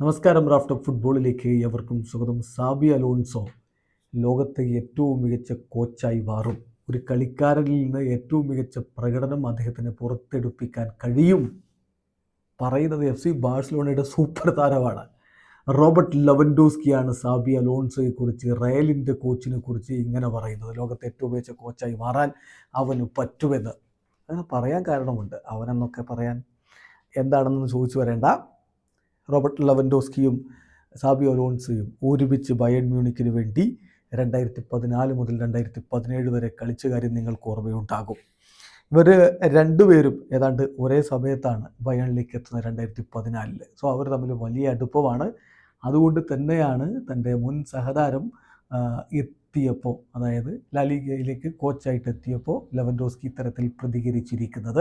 നമസ്കാരം raft of ഫുട്ബോളിലേക്ക് എവർക്കും സ്വാഗതം. സാബി അലോൺസോ ലോകത്തെ ഏറ്റവും മികച്ച കോച്ചായി മാറും. ഒരു കളിക്കാരനിൽ നിന്ന് ഏറ്റവും മികച്ച പ്രകടനം അദ്ദേഹത്തിന് പുറത്തെടുപ്പിക്കാൻ കഴിയും പറയുന്നത് എഫ് സി ബാഴ്സലോണയുടെ സൂപ്പർ താരമാണ്. റോബർട്ട് ലവൻഡോസ്കിയാണ് സാബി അലോൺസോയെ കുറിച്ച് റയലിന്റെ കോച്ചിനെ കുറിച്ച് ഇങ്ങനെ പറയുന്നത്. ലോകത്തെ ഏറ്റവും മികച്ച കോച്ചായി മാറാൻ അവന് പറ്റുമെന്ന്. അങ്ങനെ പറയാൻ കാരണമുണ്ട്. അവനെന്നൊക്കെ പറയാൻ എന്താണെന്ന് ചോദിച്ചു വരേണ്ട. റോബർട്ട് ലവൻഡോസ്കിയും സാബിയോ അലോൺസോയും ഒരുമിച്ച് ബയൺ മ്യൂണിക്കിന് വേണ്ടി രണ്ടായിരത്തി പതിനാല് മുതൽ രണ്ടായിരത്തി പതിനേഴ് വരെ കളിച്ച കാര്യം നിങ്ങൾക്ക് ഓർമ്മയുണ്ടാകും. ഇവർ രണ്ടുപേരും ഏതാണ്ട് ഒരേ സമയത്താണ് ബയണിലേക്ക് എത്തുന്നത് രണ്ടായിരത്തി പതിനാലിൽ സോ അവർ തമ്മിൽ വലിയ അടുപ്പമാണ്. അതുകൊണ്ട് തന്നെയാണ് തന്റെ മുൻ സഹതാരം എത്തിയപ്പോൾ അതായത് ലലീഗയിലേക്ക് കോച്ചായിട്ട് എത്തിയപ്പോൾ ലെവൻഡോസ്കി ഇത്തരത്തിൽ പ്രതികരിച്ചിരിക്കുന്നത്.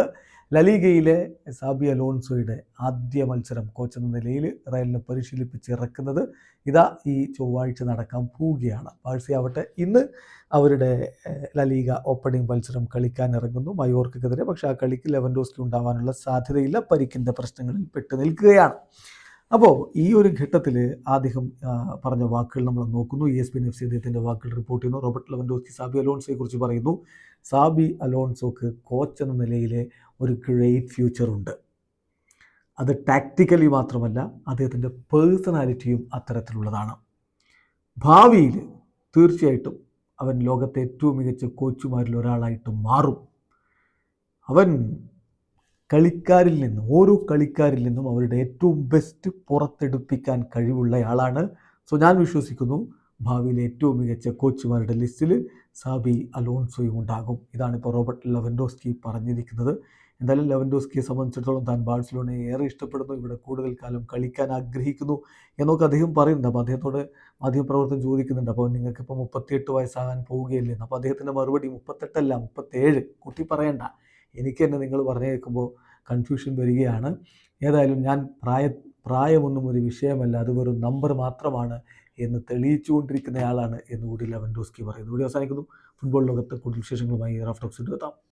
ലലീഗയിലെ സാബി അലോൺസോയുടെ ആദ്യ മത്സരം കോച്ച് എന്ന നിലയിൽ റയലിനെ പരിശീലിപ്പിച്ച് ഇറക്കുന്നത് ഇതാ ഈ ചൊവ്വാഴ്ച നടക്കാൻ പോവുകയാണ്. പാഴ്സി ആവട്ടെ ഇന്ന് അവരുടെ ലലീഗ ഓപ്പണിംഗ് മത്സരം കളിക്കാൻ ഇറങ്ങുന്നു. മയോർക്കെതിരെ പക്ഷേ ആ കളിക്ക് ലെവൻഡോസ്കി ഉണ്ടാവാനുള്ള സാധ്യതയില്ല. പരിക്കിന്റെ പ്രശ്നങ്ങളിൽ പെട്ട് നിൽക്കുകയാണ്. അപ്പോൾ ഈ ഒരു ഘട്ടത്തിൽ ആദ്യം പറഞ്ഞ വാക്കുകൾ നമ്മൾ നോക്കുന്നു. E S P F C അദ്ദേഹത്തിന്റെ വാക്കുകൾ റിപ്പോർട്ട് ചെയ്യുന്നു. റോബർട്ട് ലെവൻഡോസ്കി സാബി അലോൺസോയെ കുറിച്ച് പറയുന്നു. സാബി അലോൺസോക്ക് കോച്ച് എന്ന നിലയിൽ ഒരു ഗ്രേറ്റ് ഫ്യൂച്ചർ ഉണ്ട്. അത് ടാക്റ്റിക്കലി മാത്രമല്ല അദ്ദേഹത്തിന്റെ പേഴ്സണാലിറ്റിയും അത്തരത്തിലുള്ളതാണ്. ഭാവിയിൽ തീർച്ചയായിട്ടും അവൻ ലോകത്തെ ഏറ്റവും മികച്ച കോച്ചുമാരിൽ ഒരാളായിട്ട് മാറും. അവൻ കളിക്കാരിൽ നിന്ന് ഓരോ കളിക്കാരിൽ നിന്നും അവരുടെ ഏറ്റവും ബെസ്റ്റ് പുറത്തെടുപ്പിക്കാൻ കഴിവുള്ളയാളാണ്. സോ ഞാൻ വിശ്വസിക്കുന്നു ഭാവിയിലെ ഏറ്റവും മികച്ച കോച്ചുമാരുടെ ലിസ്റ്റിൽ സാബി അലോൺസോയും ഉണ്ടാകും. ഇതാണ് ഇപ്പോൾ റോബർട്ട് ലെവൻഡോസ്കി പറഞ്ഞിരിക്കുന്നത്. എന്തായാലും ലെവൻഡോസ്കിയെ സംബന്ധിച്ചിടത്തോളം താൻ ബാഴ്സലോണയെ ഏറെ ഇഷ്ടപ്പെടുന്നു. ഇവിടെ കൂടുതൽ കാലം കളിക്കാൻ ആഗ്രഹിക്കുന്നു എന്നൊക്കെ അദ്ദേഹം പറയുന്നുണ്ട്. അപ്പോൾ അദ്ദേഹത്തോട് മാധ്യമപ്രവർത്തനം ചോദിക്കുന്നുണ്ട്. അപ്പോൾ നിങ്ങൾക്കിപ്പോൾ മുപ്പത്തിയെട്ട് വയസ്സാകാൻ പോവുകയല്ലേ? അപ്പോൾ അദ്ദേഹത്തിന്റെ മറുപടി മുപ്പത്തെട്ടല്ല മുപ്പത്തേഴ്. കുട്ടി പറയണ്ട. എനിക്ക് തന്നെ നിങ്ങൾ പറഞ്ഞു കേൾക്കുമ്പോൾ കൺഫ്യൂഷൻ വരികയാണ്. ഏതായാലും ഞാൻ പ്രായ പ്രായമൊന്നും ഒരു വിഷയമല്ല. അത് വെറും നമ്പർ മാത്രമാണ് എന്ന് തെളിയിച്ചുകൊണ്ടിരിക്കുന്നയാളാണ് എന്ന് കൂടി ലെവൻഡോസ്കി പറയുന്നു. ഇവിടെ അവസാനിക്കുന്നു. ഫുട്ബോൾ ലോകത്ത് കൂടുതൽ വിശേഷങ്ങളുമായി റഫ് ടോക്സിന്റെ എത്താം.